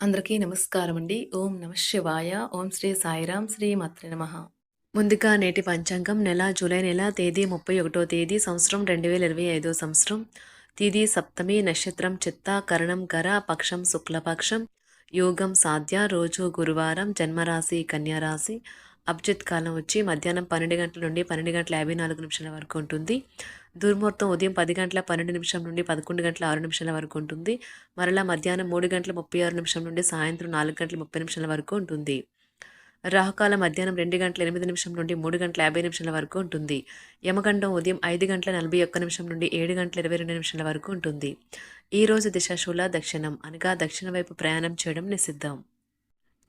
అందరికీ నమస్కారం అండి. ఓం నమ శివాయ. ఓం శ్రీ సాయిరాం శ్రీ మాత్ర నమ. ముందుగా నేటి పంచాంగం నెల జూలై నెల తేదీ ముప్పై ఒకటో తేదీ సంవత్సరం రెండు వేల ఇరవై ఐదో సంవత్సరం. తేదీ సప్తమి నక్షత్రం చిత్త కరణం కర పక్షం శుక్లపక్షం. యోగం సాధ్య. రోజు గురువారం జన్మరాశి కన్యారాశి. అభిజిత్ కాలం వచ్చి మధ్యాహ్నం పన్నెండు గంటల నుండి పన్నెండు గంటల యాభై నాలుగు నిమిషాల వరకు ఉంటుంది. దుర్ముహూర్తం ఉదయం పది గంటల పన్నెండు నిమిషం నుండి పదకొండు గంటల ఆరు నిమిషాల వరకు ఉంటుంది. మరలా మధ్యాహ్నం మూడు గంటల ముప్పై ఆరు నిమిషం నుండి సాయంత్రం నాలుగు గంటల ముప్పై నిమిషాల వరకు ఉంటుంది. రాహుకాలం మధ్యాహ్నం రెండు గంటల ఎనిమిది నిమిషం నుండి మూడు గంటల యాభై నిమిషాల వరకు ఉంటుంది. యమగండం ఉదయం ఐదు గంటల నలభై ఒక్క నిమిషం నుండి ఏడు గంటల ఇరవై రెండు నిమిషాల వరకు ఉంటుంది. ఈ రోజు దిశాశూల దక్షిణం అనగా దక్షిణ వైపు ప్రయాణం చేయడం నిషిద్ధం.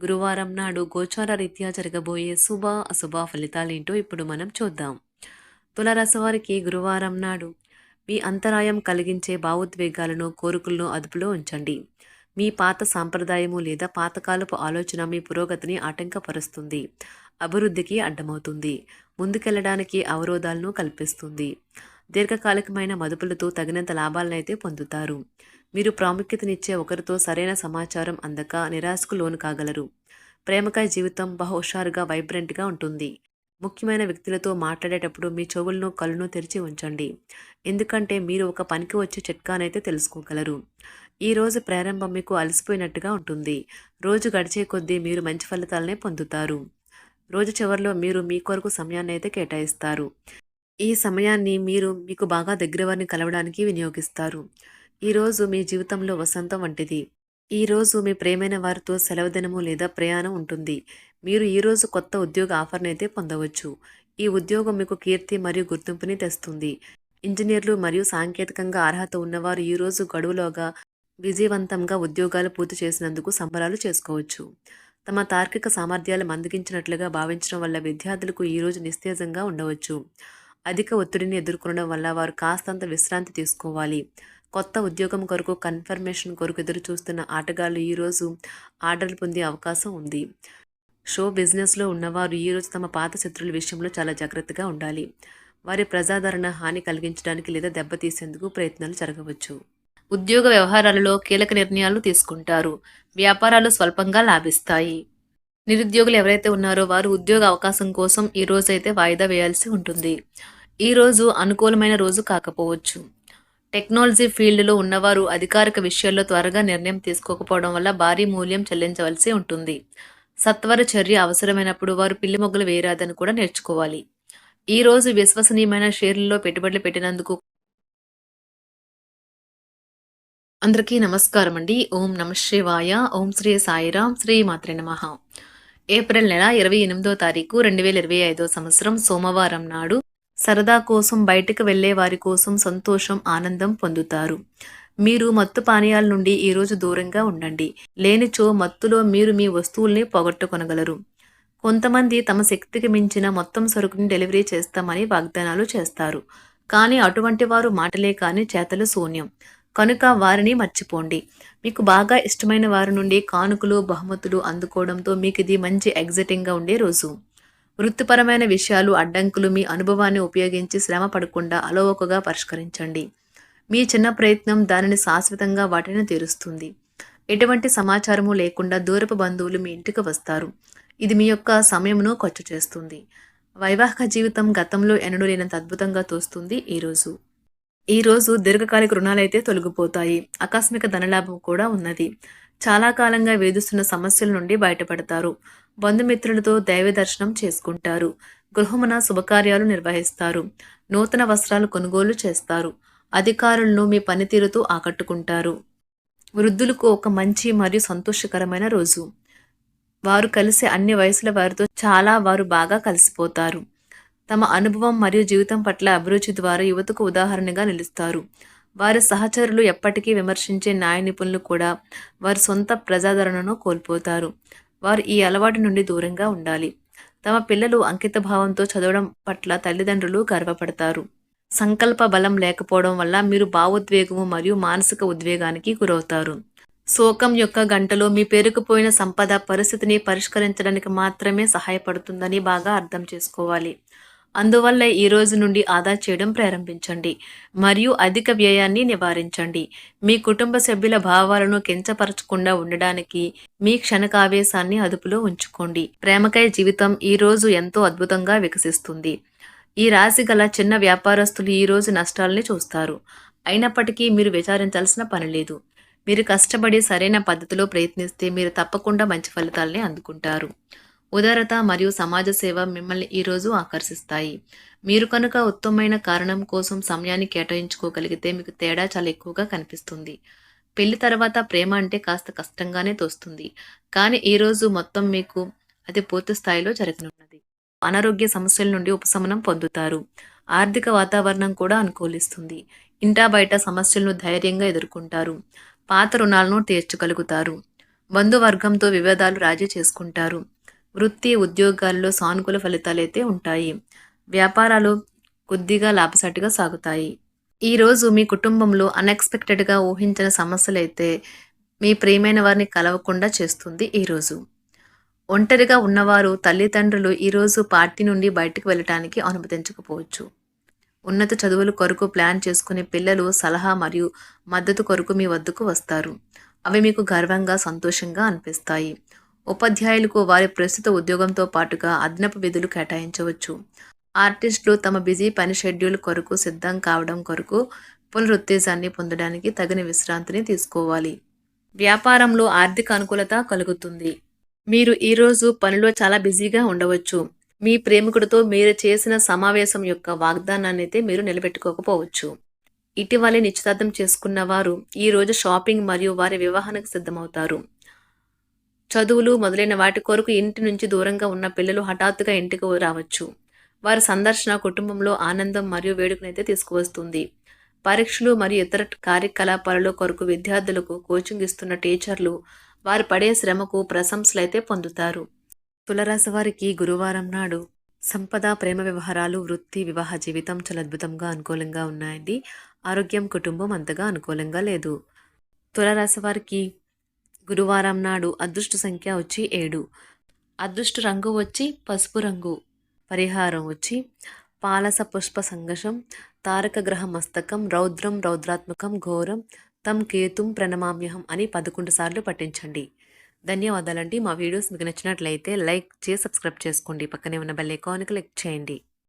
గురువారం నాడు గోచార రీత్యా జరగబోయే శుభ అశుభ ఫలితాలేంటో ఇప్పుడు మనం చూద్దాం. తులరాశివారికి గురువారం నాడు మీ అంతరాయం కలిగించే భావోద్వేగాలను కోరికలను అదుపులో ఉంచండి. మీ పాత సాంప్రదాయము లేదా పాతకాలపు ఆలోచన మీ పురోగతిని ఆటంకపరుస్తుంది. అభివృద్ధికి అడ్డమవుతుంది. ముందుకెళ్ళడానికి అవరోధాలను కల్పిస్తుంది. దీర్ఘకాలికమైన మదుపులతో తగినంత లాభాలనైతే పొందుతారు. మీరు ప్రాముఖ్యతనిచ్చే ఒకరితో సరైన సమాచారం అందక నిరాశకు లోను కాగలరు. ప్రేమకాయ జీవితం బహు హుషారుగా వైబ్రెంట్గా ఉంటుంది. ముఖ్యమైన వ్యక్తులతో మాట్లాడేటప్పుడు మీ చెవులను కళ్ళను తెరిచి ఉంచండి. ఎందుకంటే మీరు ఒక పనికి వచ్చే చిట్కానైతే తెలుసుకోగలరు. ఈ రోజు ప్రారంభం మీకు అలసిపోయినట్టుగా ఉంటుంది. రోజు గడిచే కొద్దీ మీరు మంచి ఫలితాలనే పొందుతారు. రోజు చివరిలో మీరు మీ కొరకు సమయాన్ని అయితే కేటాయిస్తారు. ఈ సమయాన్ని మీరు మీకు బాగా దగ్గర వారిని కలవడానికి వినియోగిస్తారు. ఈరోజు మీ జీవితంలో వసంతం వంటిది. ఈరోజు మీ ప్రేమైన వారితో సెలవుదినము లేదా ప్రయాణం ఉంటుంది. మీరు ఈరోజు కొత్త ఉద్యోగ ఆఫర్ని అయితే పొందవచ్చు. ఈ ఉద్యోగం మీకు కీర్తి మరియు గుర్తింపుని తెస్తుంది. ఇంజనీర్లు మరియు సాంకేతికంగా అర్హత ఉన్నవారు ఈరోజు గడువులోగా విజయవంతంగా ఉద్యోగాలు పూర్తి చేసినందుకు సంబరాలు చేసుకోవచ్చు. తమ తార్కిక సామర్థ్యాలు మందగించినట్లుగా భావించడం వల్ల విద్యార్థులకు ఈరోజు నిస్తేజంగా ఉండవచ్చు. అధిక ఒత్తిడిని ఎదుర్కొనడం వల్ల వారు కాస్తంత విశ్రాంతి తీసుకోవాలి. కొత్త ఉద్యోగం కొరకు కన్ఫర్మేషన్ కొరకు ఎదురు చూస్తున్న ఆటగాళ్ళు ఈరోజు ఆర్డర్లు పొందే అవకాశం ఉంది. షో బిజినెస్లో ఉన్నవారు ఈరోజు తమ పాత శత్రువుల విషయంలో చాలా జాగ్రత్తగా ఉండాలి. వారి ప్రజాదరణ హాని కలిగించడానికి లేదా దెబ్బతీసేందుకు ప్రయత్నాలు జరగవచ్చు. ఉద్యోగ వ్యవహారాలలో కీలక నిర్ణయాలు తీసుకుంటారు. వ్యాపారాలు స్వల్పంగా లాభిస్తాయి. నిరుద్యోగులు ఎవరైతే ఉన్నారో వారు ఉద్యోగ అవకాశం కోసం ఈ రోజైతే వాయిదా వేయాల్సి ఉంటుంది. ఈ రోజు అనుకూలమైన రోజు కాకపోవచ్చు. టెక్నాలజీ ఫీల్డ్లో ఉన్నవారు అధికారిక విషయాల్లో త్వరగా నిర్ణయం తీసుకోకపోవడం వల్ల భారీ మూల్యం చెల్లించవలసి ఉంటుంది. సత్వర చర్య అవసరమైనప్పుడు వారు పిల్లి మొగ్గులు వేయరాదని కూడా నేర్చుకోవాలి. ఈ రోజు విశ్వసనీయమైన షేర్లలో పెట్టుబడులు పెట్టినందుకు అందరికీ నమస్కారం అండి ఓం నమ శివాయ. ఓం శ్రీ సాయిరాం. శ్రీ మాత్రే నమ. ఏప్రిల్ నెల ఇరవై ఎనిమిదో తారీఖు రెండు వేల ఇరవై ఐదో సంవత్సరం సోమవారం నాడు సరదా కోసం బయటకు వెళ్ళే వారి కోసం సంతోషం ఆనందం పొందుతారు. మీరు మత్తు పానీయాల నుండి ఈరోజు దూరంగా ఉండండి. లేనిచో మత్తులో మీరు మీ వస్తువుల్ని పోగొట్టుకొనగలరు. కొంతమంది తమ శక్తికి మించిన మొత్తం సరుకుని డెలివరీ చేస్తామని వాగ్దానాలు చేస్తారు. కానీ అటువంటి వారు మాటలే కానీ చేతలు శూన్యం. కనుక వారిని మర్చిపోండి. మీకు బాగా ఇష్టమైన వారి నుండి కానుకలు బహుమతులు అందుకోవడంతో మీకు ఇది మంచి ఎగ్జైటింగ్గా ఉండే రోజు. వృత్తిపరమైన విషయాలు అడ్డంకులు మీ అనుభవాన్ని ఉపయోగించి శ్రమ పడకుండా అలవోకగా పరిష్కరించండి. మీ చిన్న ప్రయత్నం దానిని శాశ్వతంగా వాటిని తీరుస్తుంది. ఎటువంటి సమాచారము లేకుండా దూరపు బంధువులు మీ ఇంటికి వస్తారు. ఇది మీ యొక్క సమయమును ఖర్చు చేస్తుంది. వైవాహిక జీవితం గతంలో ఎన్నడూ లేనంత అద్భుతంగా తోస్తుంది ఈరోజు ఈ రోజు దీర్ఘకాలిక రుణాలైతే తొలగిపోతాయి. ఆకస్మిక ధనలాభం కూడా ఉన్నది. చాలా కాలంగా వేధిస్తున్న సమస్యల నుండి బయటపడతారు. బంధుమిత్రులతో దైవ దర్శనం చేసుకుంటారు. గృహమున శుభకార్యాలు నిర్వహిస్తారు. నూతన వస్త్రాలు కొనుగోలు చేస్తారు. అధికారులను మీ పనితీరుతో ఆకట్టుకుంటారు. వృద్ధులకు ఒక మంచి మరియు సంతోషకరమైన రోజు. వారు కలిసి అన్ని వయసుల వారితో చాలా వారు బాగా కలిసిపోతారు. తమ అనుభవం మరియు జీవితం పట్ల అభిరుచి ద్వారా యువతకు ఉదాహరణగా నిలుస్తారు. వారి సహచరులు ఎప్పటికీ విమర్శించే న్యాయ నిపుణులు కూడా వారి సొంత ప్రజాదరణను కోల్పోతారు. వారు ఈ అలవాటు నుండి దూరంగా ఉండాలి. తమ పిల్లలు అంకిత భావంతో చదవడం పట్ల తల్లిదండ్రులు గర్వపడతారు. సంకల్ప బలం లేకపోవడం వల్ల మీరు భావోద్వేగము మరియు మానసిక ఉద్వేగానికి గురవుతారు. శోకం యొక్క గంటలో మీ పేరుకుపోయిన సంపద పరిస్థితిని పరిష్కరించడానికి మాత్రమే సహాయపడుతుందని బాగా అర్థం చేసుకోవాలి. అందువల్ల ఈ రోజు నుండి ఆదా చేయడం ప్రారంభించండి మరియు అధిక వ్యయాన్ని నివారించండి. మీ కుటుంబ సభ్యుల భావాలను కించపరచకుండా ఉండడానికి మీ క్షణకావేశాన్ని అదుపులో ఉంచుకోండి. ప్రేమకై జీవితం ఈ రోజు ఎంతో అద్భుతంగా వికసిస్తుంది. ఈ రాశి గల చిన్న వ్యాపారస్తులు ఈ రోజు నష్టాలని చూస్తారు. అయినప్పటికీ మీరు విచారించాల్సిన పని లేదు. మీరు కష్టపడి సరైన పద్ధతిలో ప్రయత్నిస్తే మీరు తప్పకుండా మంచి ఫలితాలని అందుకుంటారు. ఉదారత మరియు సమాజ సేవ మిమ్మల్ని ఈరోజు ఆకర్షిస్తాయి. మీరు కనుక ఉత్తమమైన కారణం కోసం సమయాన్ని కేటాయించుకోగలిగితే మీకు తేడా చాలా ఎక్కువగా కనిపిస్తుంది. పెళ్ళి తర్వాత ప్రేమ అంటే కాస్త కష్టంగానే తోస్తుంది. కానీ ఈరోజు మొత్తం మీకు అది పూర్తి స్థాయిలో జరగనున్నది. అనారోగ్య సమస్యల నుండి ఉపశమనం పొందుతారు. ఆర్థిక వాతావరణం కూడా అనుకూలిస్తుంది. ఇంటా బయట సమస్యలను ధైర్యంగా ఎదుర్కొంటారు. పాత రుణాలను తీర్చగలుగుతారు. బంధువర్గంతో వివాదాలు రాజీ చేసుకుంటారు. వృత్తి ఉద్యోగాల్లో సానుకూల ఫలితాలైతే ఉంటాయి. వ్యాపారాలు కొద్దిగా లాభసాటిగా సాగుతాయి. ఈరోజు మీ కుటుంబంలో అన్ఎక్స్పెక్టెడ్గా ఊహించిన సమస్యలైతే మీ ప్రియమైన వారిని కలవకుండా చేస్తుంది ఈరోజు ఒంటరిగా ఉన్నవారు తల్లిదండ్రులు ఈరోజు పార్టీ నుండి బయటకు వెళ్ళటానికి అనుమతించకపోవచ్చు. ఉన్నత చదువుల కొరకు ప్లాన్ చేసుకునే పిల్లలు సలహా మరియు మద్దతు కొరకు మీ వద్దకు వస్తారు. అవి మీకు గర్వంగా సంతోషంగా అనిపిస్తాయి. ఉపాధ్యాయులకు వారి ప్రస్తుత ఉద్యోగంతో పాటుగా అదనపు విధులు కేటాయించవచ్చు. ఆర్టిస్టులు తమ బిజీ పని షెడ్యూల్ కొరకు సిద్ధం కావడం కొరకు పునరుత్తేజాన్ని పొందడానికి తగిన విశ్రాంతిని తీసుకోవాలి. వ్యాపారంలో ఆర్థిక అనుకూలత కలుగుతుంది. మీరు ఈరోజు పనిలో చాలా బిజీగా ఉండవచ్చు. మీ ప్రేమికుడితో మీరు చేసిన సమావేశం యొక్క వాగ్దానాన్ని అయితే మీరు నిలబెట్టుకోకపోవచ్చు. ఇటీవలే నిశ్చితార్థం చేసుకున్న వారు ఈరోజు షాపింగ్ మరియు వారి వివాహానికి సిద్ధమవుతారు. చదువులు మొదలైన వాటి కొరకు ఇంటి నుంచి దూరంగా ఉన్న పిల్లలు హఠాత్తుగా ఇంటికి రావచ్చు. వారి సందర్శన కుటుంబంలో ఆనందం మరియు వేడుకనైతే తీసుకువస్తుంది. పరీక్షలు మరియు ఇతర కార్యకలాపాలలో కొరకు విద్యార్థులకు కోచింగ్ ఇస్తున్న టీచర్లు వారు పడే శ్రమకు ప్రశంసలు అయితే పొందుతారు. తులరాశి వారికి గురువారం నాడు సంపద ప్రేమ వ్యవహారాలు వృత్తి వివాహ జీవితం చాలా అద్భుతంగా అనుకూలంగా ఉన్నాయండి. ఆరోగ్యం కుటుంబం అంతగా అనుకూలంగా లేదు. తులరాశి వారికి గురువారం నాడు అదృష్ట సంఖ్య వచ్చి ఏడు. అదృష్ట రంగు వచ్చి పసుపు రంగు. పరిహారం వచ్చి పాలస పుష్ప సంఘర్షం తారక గ్రహ మస్తకం రౌద్రం రౌద్రాత్మకం ఘోరం తం కేతుం ప్రణమామ్యహం అని పదకొండు సార్లు పఠించండి. ధన్యవాదాలండి. మా వీడియోస్ మీకు నచ్చినట్లయితే లైక్ చేసి సబ్స్క్రైబ్ చేసుకోండి. పక్కనే ఉన్న బెల్ ఐకాన్ క్లిక్ చేయండి.